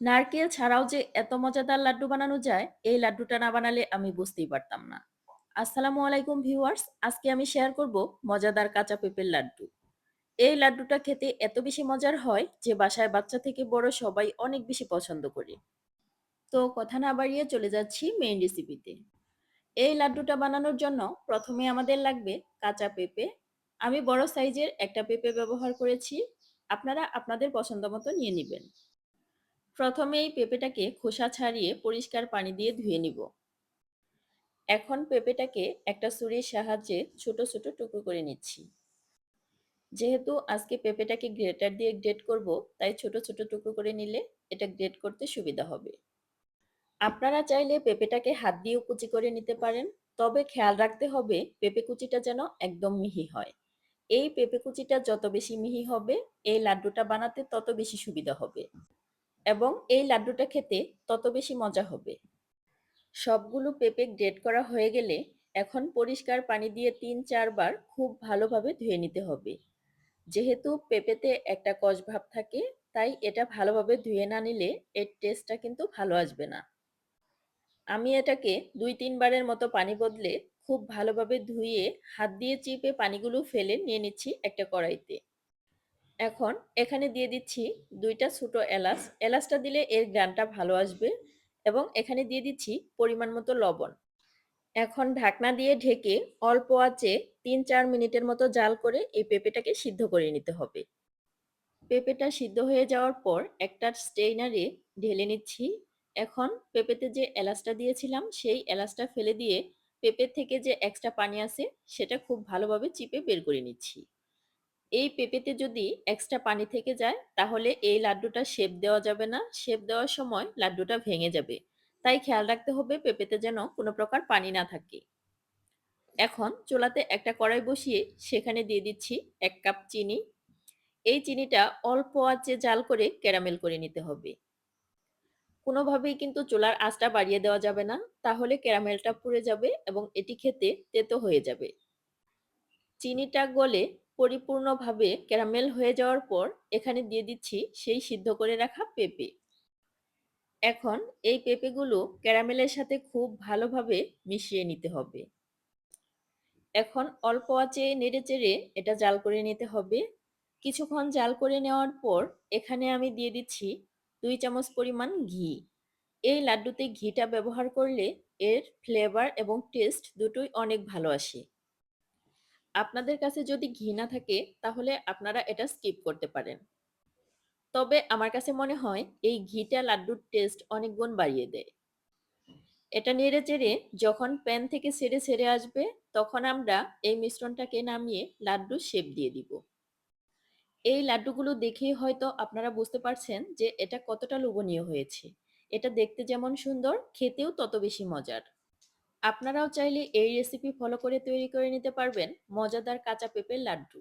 নারকেল ছাড়াও যে এত মজাদার লাড্ডু বানানো যায়, এই লাড্ডুটা না বানালে আমি বুঝতেই পারতাম না। আসসালামু আলাইকুম ভিউয়ার্স, আজকে আমি শেয়ার করব মজাদার কাঁচা পেঁপের লাড্ডু। এই লাড্ডুটা খেতে এত বেশি মজার হয় যে বাসায় বাচ্চা থেকে বড় সবাই অনেক বেশি পছন্দ করে। তো কথা না বাড়িয়ে চলে যাচ্ছি মেইন রেসিপিতে। এই লাড্ডুটা বানানোর জন্য প্রথমে আমাদের লাগবে কাঁচা পেঁপে। আমি বড় সাইজের একটা পেঁপে ব্যবহার করেছি। আপনারা আপনাদের পছন্দ মতো নিয়ে নেবেন। প্রথমে এই পেঁপেটাকে খোসা ছাড়িয়ে পরিষ্কার পানি দিয়ে ধুয়ে নিব। এখন পেঁপেটাকে একটা ছুরির সাহায্যে ছোট ছোট টুকরো করে নিচ্ছি। যেহেতু আজকে পেঁপেটাকে গ্রেটার দিয়ে গ্রেট করব, তাই ছোট ছোট টুকরো করে নিলে এটা গ্রেট করতে সুবিধা হবে। আপনারা চাইলে পেঁপেটাকে হাত দিয়েও কুচি করে নিতে পারেন, তবে খেয়াল রাখতে হবে পেঁপে কুচিটা যেন একদম মিহি হয়। এই পেঁপে কুচিটা যত বেশি মিহি হবে, এই লাড্ডুটা বানাতে তত বেশি সুবিধা হবে। এবং এই লাড্ডুটা খেতে তত বেশি মজা হবে। সবগুলো পেঁপে গ্রেট করা হয়ে গেলে এখন পরিষ্কার পানি দিয়ে তিন চারবার খুব ভালোভাবে ধুয়ে নিতে হবে। যেহেতু পেঁপেতে একটা কষ ভাব থাকে, তাই এটা ভালোভাবে ধুয়ে না নিলে এর টেস্টটা কিন্তু ভালো আসবে না। আমি এটাকে দুই তিনবারের মতো পানি বদলে খুব ভালোভাবে ধুয়ে হাত দিয়ে চিপে পানিগুলো ফেলে নিয়ে নিচ্ছি একটা কড়াইতে। এখন এখানে দিয়ে দিচ্ছি দুইটা ছোটো এলাচ। এলাচটা দিলে এর গ্রানটা ভালো আসবে এবং এখানে দিয়ে দিচ্ছি পরিমাণ মতো লবণ। এখন ঢাকনা দিয়ে ঢেকে অল্প আঁচে তিন চার মিনিটের মতো জাল করে এই পেঁপেটাকে সিদ্ধ করে নিতে হবে। পেঁপেটা সিদ্ধ হয়ে যাওয়ার পর একটা স্টেইনারে ঢেলে নিচ্ছি। এখন পেঁপেতে যে এলাচটা দিয়েছিলাম, সেই এলাচটা ফেলে দিয়ে পেঁপের থেকে যে এক্সট্রা পানি আছে সেটা খুব ভালোভাবে চিপে বের করে নিচ্ছি। এই পেঁপেতে যদি এক্সট্রা পানি থেকে যায়, তাহলে এই লাড্ডুটা শেপ দেওয়া যাবে না। শেপ দেওয়ার সময় লাড্ডুটা ভেঙে যাবে। তাই খেয়াল রাখতে হবে পেঁপেতে যেন কোনো প্রকার পানি না থাকে। এখন চুলাতে একটা কড়াই বসিয়ে সেখানে দিয়ে দিচ্ছি এক কাপ চিনি। এই চিনিটা অল্প আঁচে জাল করে ক্যারামেল করে নিতে হবে। কোনোভাবেই কিন্তু চুলার আঁচটা বাড়িয়ে দেওয়া যাবে না। তাহলে ক্যারামেলটা পুড়ে যাবে এবং এটি খেতে তেতো হয়ে যাবে। চিনিটা গলে পরিপূর্ণভাবে ক্যারামেল হয়ে যাওয়ার পর এখানে দিয়ে দিচ্ছি সেই সিদ্ধ করে রাখা পেঁপে। এখন এই পেঁপেগুলো ক্যারামেলের সাথে খুব ভালোভাবে মিশিয়ে নিতে হবে। এখন অল্প আঁচে নেড়ে চেড়ে এটা জাল করে নিতে হবে। কিছুক্ষণ জাল করে নেওয়ার পর এখানে আমি দিয়ে দিচ্ছি দুই চামচ পরিমাণ ঘি। এই লাড্ডুতে ঘিটা ব্যবহার করলে এর ফ্লেভার এবং টেস্ট দুটোই অনেক ভালো আসে। আপনাদের কাছে যদি ঘি না থাকে, তাহলে আপনারা এটা স্কিপ করতে পারেন। তবে আমার কাছে মনে হয়, এই ঘিটা লাড্ডুর টেস্ট অনেক গুণ বাড়িয়ে দেয়। এটা নেড়ে চেড়ে যখন প্যান থেকে ছেড়ে ছেড়ে আসবে, তখন আমরা এই মিশ্রণটাকে নামিয়ে লাড্ডু শেপ দিয়ে দিব। এই লাড্ডুগুলো দেখেই হয়তো আপনারা বুঝতে পারছেন যে এটা কতটা লোভনীয় হয়েছে। এটা দেখতে যেমন সুন্দর, খেতেও তত বেশি মজার। আপনারাও চাইলে এই রেসিপি ফলো করে তৈরি করে নিতে পারবেন। মজাদার কাঁচা পেঁপের লাড্ডু।